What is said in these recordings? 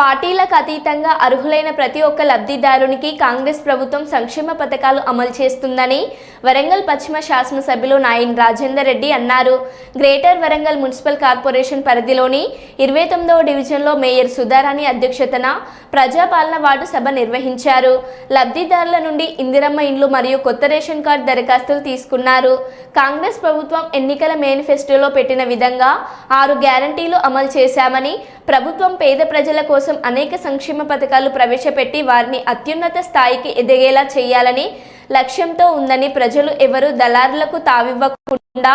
పార్టీలకు అతీతంగా అర్హులైన ప్రతి ఒక్క లబ్ధిదారునికి కాంగ్రెస్ ప్రభుత్వం సంక్షేమ పథకాలు అమలు చేస్తుందని వరంగల్ పశ్చిమ శాసనసభ్యులు నాయన్ రాజేందర్ రెడ్డి అన్నారు. గ్రేటర్ వరంగల్ మున్సిపల్ కార్పొరేషన్ పరిధిలోని ఇరవై తొమ్మిదవ డివిజన్లో మేయర్ సుధారాణి అధ్యక్షతన ప్రజాపాలన వార్డు సభ నిర్వహించారు. లబ్ధిదారుల నుండి ఇందిరమ్మ ఇండ్లు మరియు కొత్త రేషన్ కార్డు దరఖాస్తులు తీసుకున్నారు. కాంగ్రెస్ ప్రభుత్వం ఎన్నికల మేనిఫెస్టోలో పెట్టిన విధంగా ఆరు గ్యారంటీలు అమలు చేశామని ప్రభుత్వం పేద ప్రజల కోసం అనేక సంక్షేమ పథకాలు ప్రవేశపెట్టి వారిని అత్యున్నత స్థాయికి ఎదిగేలా చేయాలని లక్ష్యంతో ఉందని ప్రజలు ఎవరు దళారులకు తావివ్వకుండా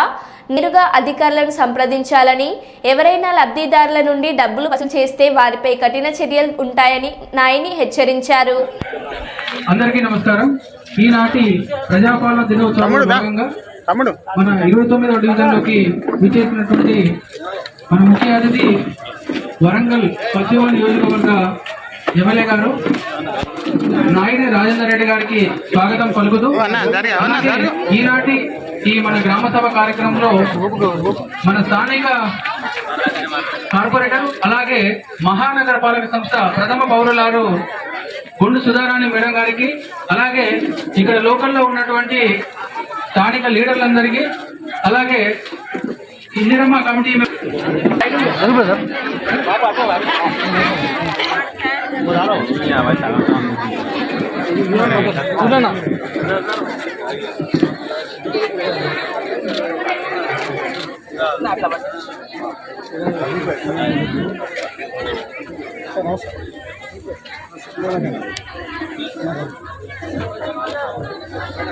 నేరుగా అధికారులను సంప్రదించాలని ఎవరైనా లబ్ధిదారుల నుండి డబ్బులు వసూలు చేస్తే వారిపై కఠిన చర్యలు ఉంటాయని నాయని హెచ్చరించారు. అందరికీ నమస్కారం. ఈనాటి ప్రజాపాలన దినోత్సవం భాగంగా మన ఇరవై తొమ్మిదవ డివిజన్లోకి విచ్చేసినటువంటి మన ముఖ్య అతిథి వరంగల్ పశ్చిమ నియోజకవర్గ ఎమ్మెల్యే గారు నాయని రాజేందర్ రెడ్డి గారికి స్వాగతం పలుకుతూ. ఈనాటి ఈ మన గ్రామ సభ కార్యక్రమంలో మన స్థానిక కార్పొరేటర్ అలాగే మహానగర పాలక సంస్థ ప్రథమ పౌరులారు గుండు సుధారాణి మేడం గారికి అలాగే ఇక్కడ లోకల్లో ఉన్నటువంటి స్థానిక లీడర్లందరికీ అలాగే ఇందిరమ్మ కమిటీ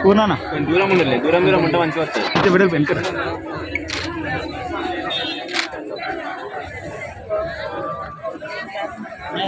కూర్నా దూరం ఉండలే దూరం దూరం ఉంటే మంచిగా వస్తాయి విడుదల వెనుక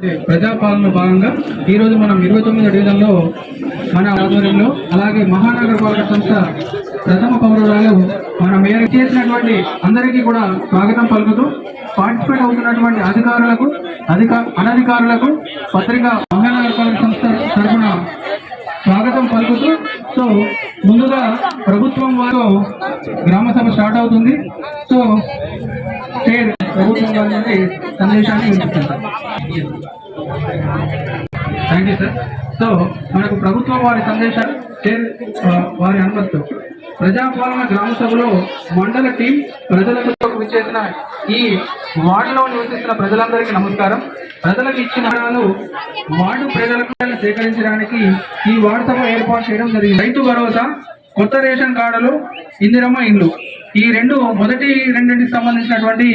ప్రజాపాలన భాగంగా ఈ రోజు మనం ఇరవై తొమ్మిదో డివిజన్లో మన ఆధ్వర్యంలో అలాగే మహానగర పాలక సంస్థ ప్రథమ పౌరురాలు మన మేయర్ చేసినటువంటి అందరికీ కూడా స్వాగతం పలుకుతూ పార్టిసిపేట్ అవుతున్నటువంటి అధికారులకు అధిక అనధికారులకు పత్రిక మహానగర పాలక సంస్థ తరఫున స్వాగతం పలుకుతూ సో ముందుగా ప్రభుత్వం వారు గ్రామ సభ స్టార్ట్ అవుతుంది. సో చైర్ ప్రభుత్వం వాళ్ళని సందేశాన్ని వినిపిస్తుంటారు థ్యాంక్ యూ సార్ సో మనకు ప్రభుత్వం వారి సందేశాలు చైర్ వారి అనుమతితో ప్రజాపాలన గ్రామ సభలో మండల టీం ప్రజలకు విచ్చేసిన ఈ వార్డులో నివసిస్తున్న ప్రజలందరికీ నమస్కారం ప్రజలకు ఇచ్చిన వివరాలు వార్డు ప్రజలకు సేకరించడానికి ఈ వార్డు సభ ఏర్పాటు చేయడం జరిగింది రైతు భరోసా కొత్త రేషన్ కార్డులు ఇందిరమ్మ ఇండ్లు. ఈ రెండు మొదటి రెండింటికి సంబంధించినటువంటి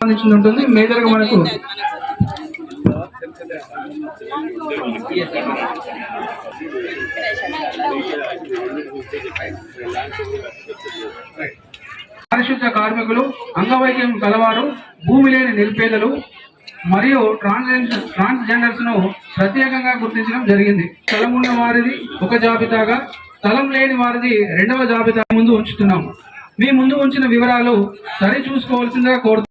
సంబంధించి ఉంటుంది. మేజర్గా మనకు పారిశుద్ధ కార్మికులు అంగవైకల్యం కలవారు భూమి లేని నిరుపేదలు మరియు ట్రాన్స్జెండర్స్ను ప్రత్యేకంగా గుర్తించడం జరిగింది. స్థలం ఉన్న వారిది ఒక జాబితాగా స్థలం లేని వారిది రెండవ జాబితా ముందు ఉంచుతున్నాం మీ ముందు ఉంచిన వివరాలు సరి చూసుకోవాల్సిందిగా కోరుతున్నాం